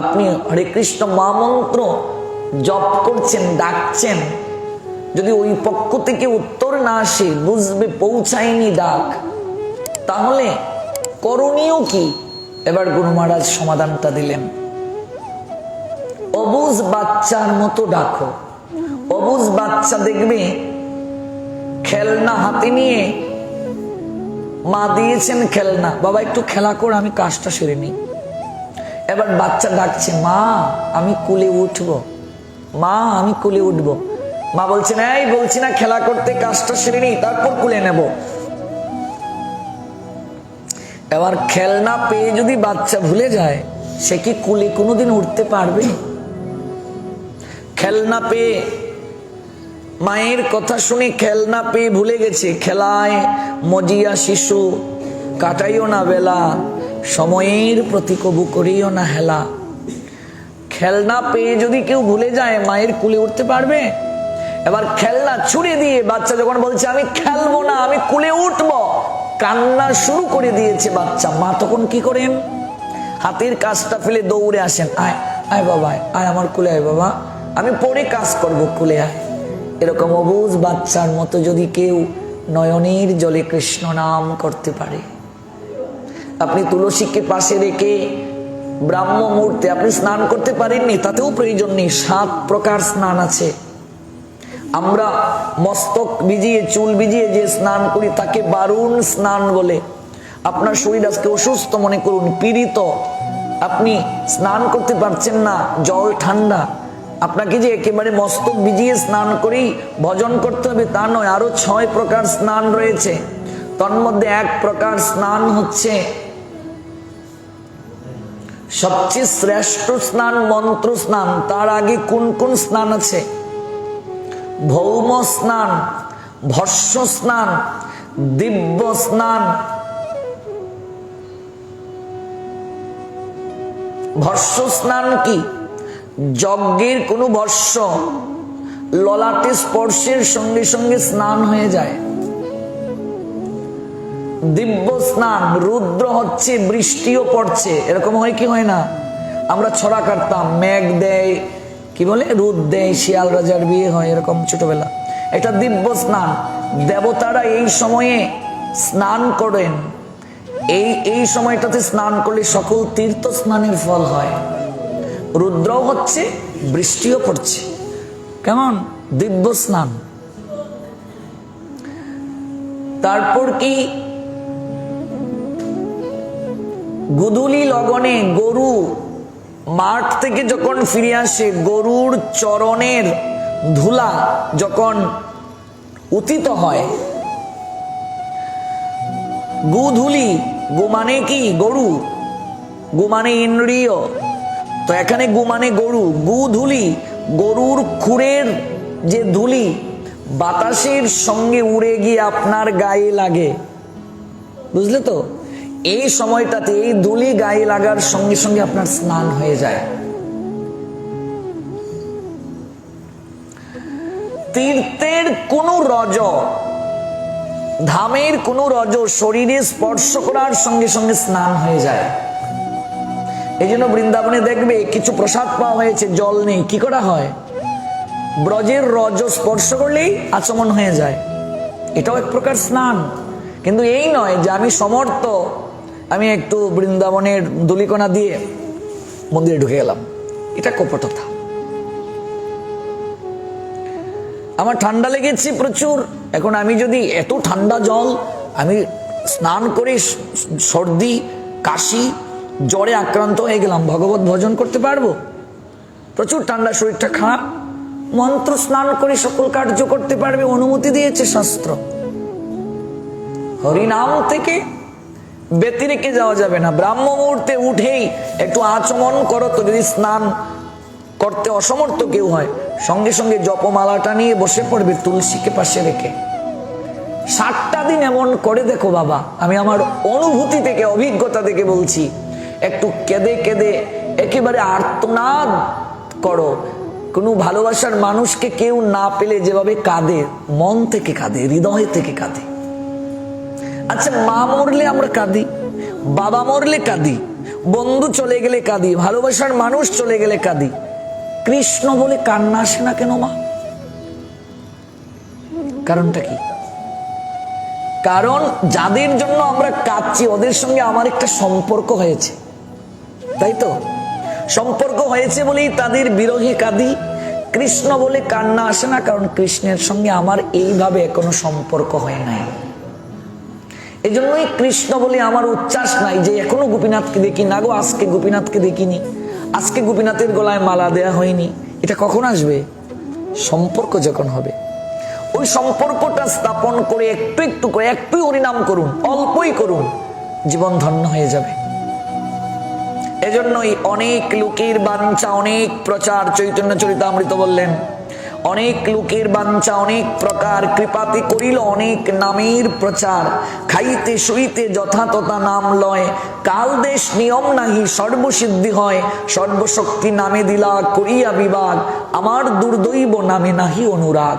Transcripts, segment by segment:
আপনি হরে কৃষ্ণ মহামন্ত্র জপ করছেন, ডাকছেন, যদি ওই পক্ষ থেকে উত্তর না আসে, বুঝবে পৌঁছায়নি ডাক, তাহলে করণীয় কি? এবার গুরু মহারাজ সমাধানটা দিলেন। অবুজ বাচ্চার মতো ডাকো। অবুজ বাচ্চা দেখবে খেলনা হাতে নিয়ে মা দিয়েছেন খেলনা। বাবা, একটু খেলা করে, আমি কাজটা সেরে নিই। এবার বাচ্চা ডাকছে, মা, আমি কুলে উঠব। মা, আমি কুলে উঠব। মা বলছে না এই, বলছি না, খেলা করতে কাজটা সেরে নিই, তারপর কুলে নেব। এবার খেলনা পেয়ে যদি বাচ্চা ভুলে যায়, সে কি কুলে কোনোদিন উঠতে পারবে? খেলনা পেয়ে, মায়ের কথা শুনে খেলনা পেয়ে ভুলে গেছে। খেলায় মজিয়া শিশু, কাটাইও না বেলা। সময়ের প্রতি কবু করিও না হেলা। খেলনা পেয়ে যদি কেউ ভুলে যায় মায়ের কুলে উঠতে পারবে? এবার খেলনা ছুড়ে দিয়ে বাচ্চা যখন বলছে আমি খেলব না আমি কুলে উঠব। কান্না শুরু করে দিয়েছে বাচ্চা। মা তখন কি করেন? হাতের কাজটা ফেলে দৌড়ে আসেন। আয় আয় বাবা আয়, আমার কুলে আয় বাবা। আমি পরে কাজ করব কুলে আয়। এরকম অবুজ বাচ্চার মতো যদি কেউ নয়নের জলে কৃষ্ণ নাম করতে পারে। আপনি তুলসীকে পাশে রেখে ব্রাহ্ম মুহূর্তে আপনি স্নান করতে পারেননি, তাতেও প্রয়োজন নেই, সাত প্রকার স্নান আছে। আমরা মস্তক ভিজিয়ে, চুল ভিজিয়ে যে স্নান করি, তাকে বারুণ স্নান বলে। আপনার শরীর আজকে অসুস্থ মনে করুন, পীড়িত। আপনি স্নান করতে পারছেন না, জল ঠান্ডা। আপনাকে যে একেবারে মস্তক ভিজিয়ে স্নান করেই ভজন করতে হবে তা নয়, আরও ছয় প্রকার স্নান রয়েছে। তন্মধ্যে এক প্রকার স্নান হচ্ছে সবচেয়ে শ্রেষ্ঠ স্নান, মন্ত্র স্নান, তার আগে কোন কোন স্নান আছে? ভৌম স্নান, ভস্য স্নান, দিব্য স্নান। ভস্য স্নান কি? যজ্ঞের কোনো ভস্য ললাটে স্পর্শের সঙ্গে সঙ্গে স্নান হয়ে যায়। দিব্য স্নান রুদ্র হচ্ছে, বৃষ্টিও পড়ছে। এরকম হয় কি হয় না? আমরা ছড়া কাটতাম, মেঘ দেয়, কি বলে? রুদ দেয়, শিয়াল রাজার বিয়ে হয়, এরকম ছোটবেলা। এটা দিব্য স্নান দেবতারা এই সময়ে স্নান করেন। এই এই সময়টাতে স্নান করলে সকল তীর্থ স্নানের ফল হয়। রুদ্রও হচ্ছে, বৃষ্টিও পড়ছে। কেমন? দিব্য স্নান তারপর কি গুদুলি লগনে গরু মাঠ থেকে যখন ফিরে আসে, গরুর চরণের ধুলা যখন উতিত হয়, গুধুলি গু মানে কি গরু? গু মানে ইন্দ্রিয়। তো এখানে গু মানে গরু গু ধুলি গরুর খুরের যে ধুলি, বাতাসের সঙ্গে উড়ে গিয়ে আপনার গায়ে লাগে। বুঝলে তো? এই সময়টাতে এই ধুলি গায়ে লাগার সঙ্গে সঙ্গে আপনার স্নান হয়ে যায়। তীর্থের কোন রজ, ধামের কোন রজ শরীরে স্পর্শ করার সঙ্গে সঙ্গে স্নান হয়ে যায়। এই জন্য বৃন্দাবনে দেখবে কিছু প্রসাদ পাওয়া হয়েছে, জল নেই। কি করা হয়? ব্রজের রজ স্পর্শ করলেই আচমন হয়ে যায়। এটাও এক প্রকার স্নান। কিন্তু এই নয় যে আমি সমর্থ আমি একটু বৃন্দাবনের দুলিকণা দিয়ে মন্দিরে ঢুকে গেলাম। এটা কপটতা আমার ঠান্ডা লেগেছে প্রচুর। এখন আমি যদি এত ঠান্ডা জল, আমি স্নান করে সর্দি, কাশি, জ্বরে আক্রান্ত হয়ে গেলাম। ভগবত ভজন করতে পারব? প্রচুর ঠান্ডা, শরীরটা খারাপ। মন্ত্র স্নান করে সকল কার্য করতে পারবে, অনুমতি দিয়েছে শাস্ত্র। হরিনাম থেকে ব্যতিরেকে যাওয়া যাবে না। ব্রাহ্ম মুহূর্তে উঠেই একটু আচমন করো তো যদি স্নান করতে অসমর্থ কেউ হয়। সঙ্গে সঙ্গে জপমালাটা নিয়ে বসে পড়বে তুলসীকে পাশে রেখে। ষাটটা দিন এমন করে দেখো বাবা, আমি আমার অনুভূতি থেকে, অভিজ্ঞতা থেকে বলছি। একটু কেঁদে কেঁদে একেবারে আর্তনাদ করো। কোনো ভালোবাসার মানুষকে কেউ না পেলে যেভাবে কাঁদে, মন থেকে কাঁদে, হৃদয় থেকে কাঁদে। আচ্ছা মা মরলে আমরা কাঁদি, বাবা মরলে কাঁদি, বন্ধু চলে গেলে কাঁদি, ভালোবাসার মানুষ চলে গেলে কাঁদি। কৃষ্ণ বলে কান্না আসে না কেন, মা? কারণটা কি? কারণ যাদের জন্য আমরা কাঁদছি, ওদের সঙ্গে আমার একটা সম্পর্ক হয়েছে। তাই তো? সম্পর্ক হয়েছে বলেই তাদের বিরহে কাঁদি। কৃষ্ণ বলে কান্না আসে না, কারণ কৃষ্ণের সঙ্গে আমার এইভাবে এখনও সম্পর্ক হয় নাই। এই জন্যই কৃষ্ণ বলে আমার উচ্ছ্বাস নাই যে এখনও গোপীনাথকে দেখি না গো আজকে গোপীনাথকে দেখিনি। আজকে গোপীনাথের গলায় মালা দেয়া হয়নি। এটা কখন আসবে? সম্পর্ক যখন হবে। ওই সম্পর্কটা স্থাপন করে একটু একটু করে, একটু হরিনাম করুন, অল্পই করুন, জীবন ধন্য হয়ে যাবে। এজন্যই অনেক লোকের বাঞ্ছা, অনেক প্রচার, চৈতন্য চরিতামৃত বললেন অনেক লোকের বাঞ্ছা, অনেক প্রকার কৃপাতে করিল, অনেক নামের প্রচার। খাইতে, শুইতে যথাতথা নাম লয়। কাল দেশ নিয়ম নাহি, সর্বসিদ্ধি হয়। সর্বশক্তি নামে দিলা করিয়া বিবাদ। আমার দুর্দৈব নামে নাহি অনুরাগ।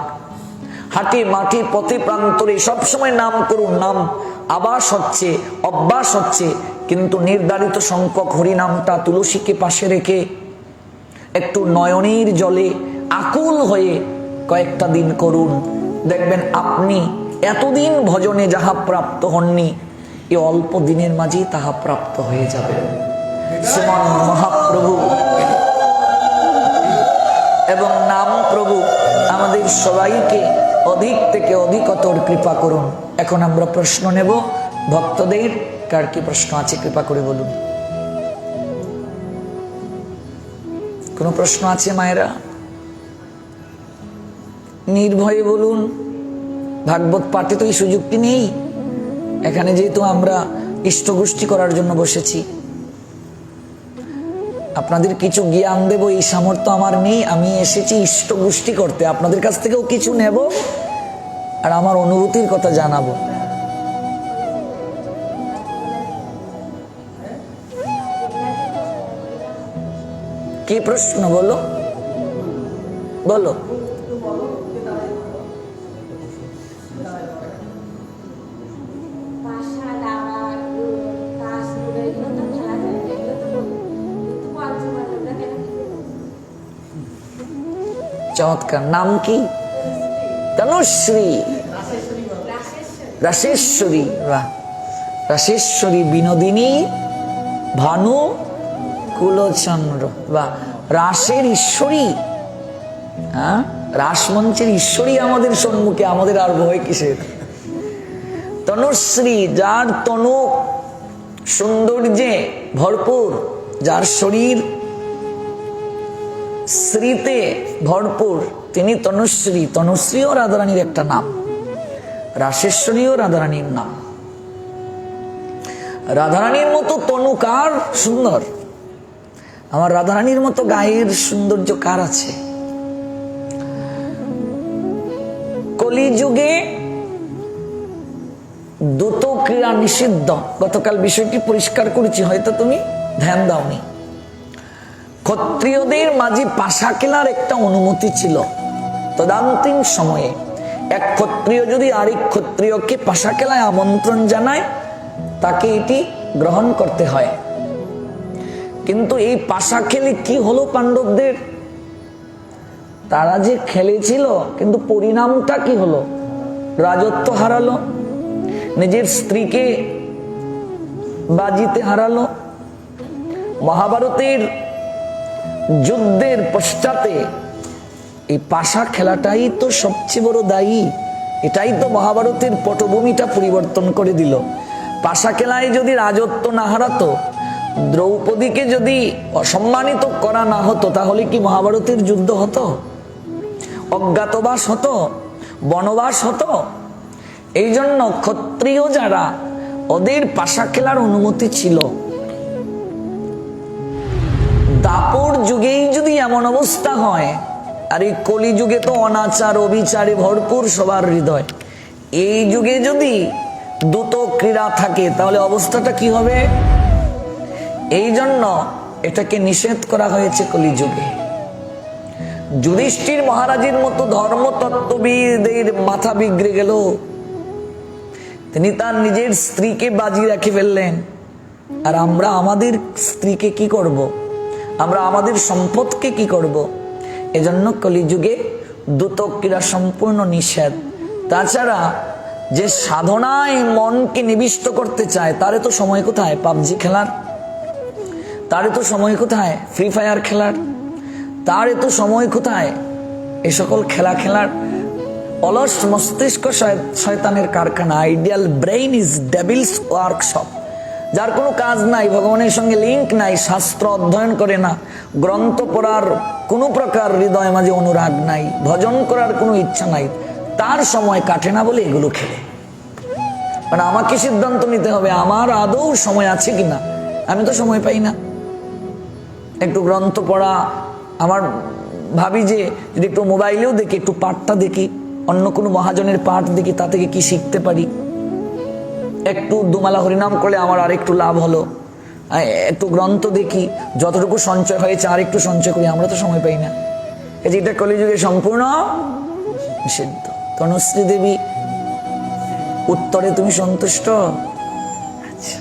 হাটে, মাঠে, পথে, প্রান্তরে সবসময় নাম করুন, নাম আবাস হচ্ছে অভ্যাস হচ্ছে। কিন্তু নির্ধারিত সংখ্যক হরিনামটা তুলসীকে পাশে রেখে একটু নয়নের জলে আকুল হয়ে কয়েকটা দিন করুন। দেখবেন আপনি এতদিন ভজনে যাহা প্রাপ্ত হননি, এ অল্প দিনের মাঝেই তাহা প্রাপ্ত হয়ে যাবে। শ্রীমান মহাপ্রভু। এবং নাম প্রভু, আমাদের সবাইকে অধিক থেকে অধিকতর কৃপা করুন। এখন আমরা প্রশ্ন নেব, ভক্তদের কার কি প্রশ্ন আছে কৃপা করে বলুন। কোনো প্রশ্ন আছে মায়েরা? নির্ভয়ে বলুন, ভাগবত পাঠে তো এই সুযোগটি নেই। এখানে যেহেতু আমরা ইষ্টগোষ্ঠী করার জন্য বসেছি। আপনাদের কিছু জ্ঞান দেব, এই সামর্থ্য আমার নেই, আমি এসেছি ইষ্টগোষ্ঠী করতে। আপনাদের কাছ থেকেও কিছু নেব আর আমার অনুভূতির কথা জানাব। কি প্রশ্ন বলো? বলো। চমৎকার। নাম কি? তনুশ্রী। রাশেশ্বরী বাহ। রাশেশ্বরী বিনোদিনী, ভানু, কুলচন্দ্র। বা রাসের ঈশ্বরী। হ্যাঁ? রাসমঞ্চের ঈশ্বরী আমাদের সম্মুখে, আমাদের আর ভয় কিসের? তনুশ্রী, যার তনু সৌন্দর্যে ভরপুর, যার শরীর শ্রীতে ভরপুর, তিনি তনুশ্রী, তনুশ্রীও রাধারানীর একটা নাম রাশেশ্বরীও রাধারানীর নাম। রাধারানীর মতো তনু কার সুন্দর? আমার রাধারানীর মতো গায়ের সৌন্দর্য কার আছে? কলিযুগে দ্রুত ক্রীড়া নিষিদ্ধ। গতকাল বিষয়টি পরিষ্কার করেছি, হয়তো তুমি ধ্যান দাওনি। ক্ষত্রিয়দের মাঝে পাশা খেলার একটা অনুমতি ছিল। তদান্তিম সময়ে এক ক্ষত্রিয় যদি আরেক ক্ষত্রিয়কে পাশা খেলায় আমন্ত্রণ জানায়, তাকে এটি গ্রহণ করতে হয়। কিন্তু এই পাশা খেলে কি হলো পাণ্ডবদের? তারা যে খেলেছিল, কিন্তু পরিণামটা কি হলো? রাজত্ব হারালো, নিজের স্ত্রীকে বাজিতে হারালো, মহাভারতের যুদ্ধের পশ্চাতে এই পাশা খেলাটাই তো সবচেয়ে বড় দায়ী। এটাই তো মহাভারতের পটভূমিটা পরিবর্তন করে দিল। পাশা খেলায় যদি রাজত্ব না হারাতো, দ্রৌপদীকে যদি অসম্মানিত করা না হতো, তাহলে কি মহাভারতের যুদ্ধ হতো? অজ্ঞাতবাস হতো? বনবাস হতো? এই জন্য ক্ষত্রিয় যারা, ওদের পাশা খেলার অনুমতি ছিল। যুগেই যদি এমন অবস্থা হয়, আর এই কলি যুগে তো অনাচার, অবিচারে ভরপুর সবার হৃদয়। এই যুগে যদি দ্রুত ক্রীড়া থাকে, তাহলে অবস্থাটা কি হবে? এই জন্য এটাকে নিষেধ করা হয়েছে কলিযুগে। যুধিষ্ঠির মহারাজের মতো ধর্মতত্ত্ববিদের মাথা বিগড়ে গেল। তিনি তার নিজের স্ত্রীকে বাজি রাখে ফেললেন। আর আমরা আমাদের স্ত্রীকে কি করব। আমরা আমাদের সম্পদকে কি করব। এজন্য কলিযুগে দ্রুত ক্রীড়া সম্পূর্ণ নিষেধ। তাছাড়া যে সাধনায় মনকে নিবিষ্ট করতে চায়, তারে তো সময় কোথায়? পাবজি খেলার। তারে তো সময় কোথায়? ফ্রি ফায়ার খেলার। তার এত সময় কোথায়? এ সকল খেলা খেলার। অলস মস্তিষ্ক শয়তানের কারখানা। Ideal brain is devil's workshop যার কোনো কাজ নাই, ভগবানের সঙ্গে লিঙ্ক নাই, শাস্ত্র অধ্যয়ন করে না, গ্রন্থ পড়ার কোনো প্রকার হৃদয় মাঝে অনুরাগ নাই, ভজন করার কোনো ইচ্ছা নাই, তার সময় কাটে না বলে এগুলো খেলে। মানে আমাকে সিদ্ধান্ত নিতে হবে, আমার আদৌ সময় আছে কিনা? আমি তো সময় পাই না। একটু গ্রন্থ পড়া, আমার ভাবি যে, যদি একটু মোবাইলেও দেখি, একটু পাঠটা দেখি, অন্য কোনো মহাজনের পাঠ দেখি, তা থেকে কি শিখতে পারি? একটু দুমালা হরিনাম করলে আমার আর একটু লাভ হলো। একটু গ্রন্থ দেখি, যতটুকু সঞ্চয় হয়েছে আর একটু সঞ্চয় করি, আমরা তো সময় পাই না। এই যে এটা কলিযুগে সম্পূর্ণ নিষিদ্ধ। তনুশ্রী দেবী, উত্তরে তুমি সন্তুষ্ট? আচ্ছা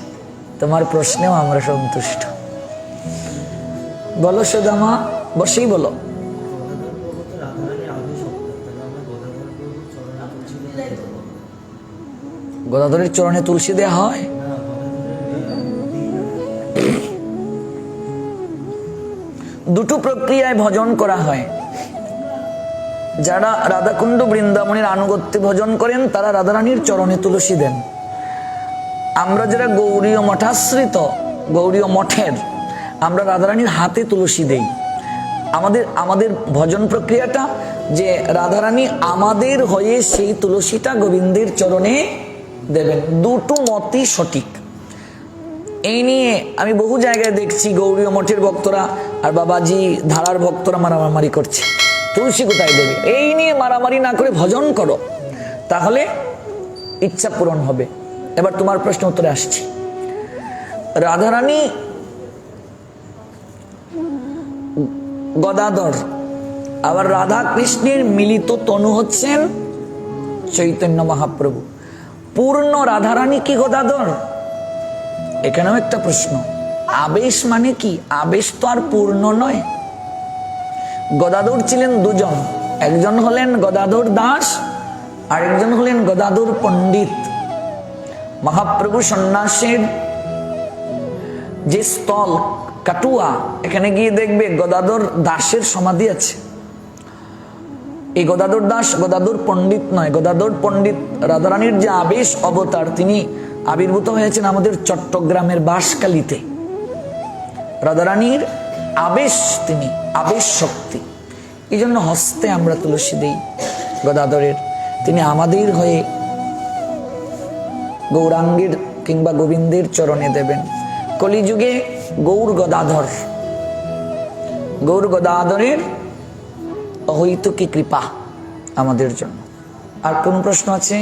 তোমার প্রশ্নেও আমরা সন্তুষ্ট। বলো সুদামা, বসেই বলো। গদাধরের চরণে তুলসী দেয়া হয়? দুটো প্রক্রিয়ায় ভজন করা হয়। যারা রাধাকুণ্ড বৃন্দাবনের আনুগত্যে ভজন করেন, তারা রাধারানীর চরণে তুলসী দেন। আমরা যারা গৌরীয় মঠাশ্রিত, গৌরীয় মঠের, আমরা রাধারানীর হাতে তুলসী দেই। আমাদের আমাদের ভজন প্রক্রিয়াটা যে রাধারানী আমাদের হয়ে সেই তুলসীটা গোবিন্দের চরণে দেবেন। দুটো মতই সঠিক। এই নিয়ে আমি বহু জায়গায় দেখছি গৌরীয় মঠের ভক্তরা আর বাবাজি, ধারার ভক্তরা মারামারি করছে। তুলসী কোথায় দেবে? এই নিয়ে মারামারি না করে ভজন করো। তাহলে ইচ্ছা পূরণ হবে। এবার তোমার প্রশ্ন উত্তরে আসছি। রাধারানী গদাধর, আবার রাধা কৃষ্ণের মিলিত তনু হচ্ছেন চৈতন্য মহাপ্রভু। পূর্ণ রাধারানী কি গদাধর এখানেও একটা প্রশ্ন। আবেশ মানে কি? আবেশ তো আর পূর্ণ নয়। গদাধর ছিলেন দুজন। একজন হলেন গদাধর দাস আর একজন হলেন গদাধর পণ্ডিত। মহাপ্রভু সন্ন্যাসের যে স্থল, কাটুয়া, এখানে গিয়ে দেখবে গদাধর দাসের সমাধি আছে। এই গদাধর দাস গদাধর পণ্ডিত নয়, গদাধর পণ্ডিত রাধারানীর যে আবেশ অবতার, তিনি আবির্ভূত হয়েছেন আমাদের চট্টগ্রামের বাঁশকালিতে রাধারানীর আবেশ তিনি, আবেশ শক্তি। এই জন্য হস্তে আমরা তুলসী দিই গদাধরের। তিনি আমাদের হয়ে গৌরাঙ্গের কিংবা গোবিন্দের চরণে দেবেন। কলিযুগে গৌর গদাধর। গৌর গদাধরের অহৈতুকী কৃপা আমাদের জন্য? আর কোন প্রশ্ন আছে?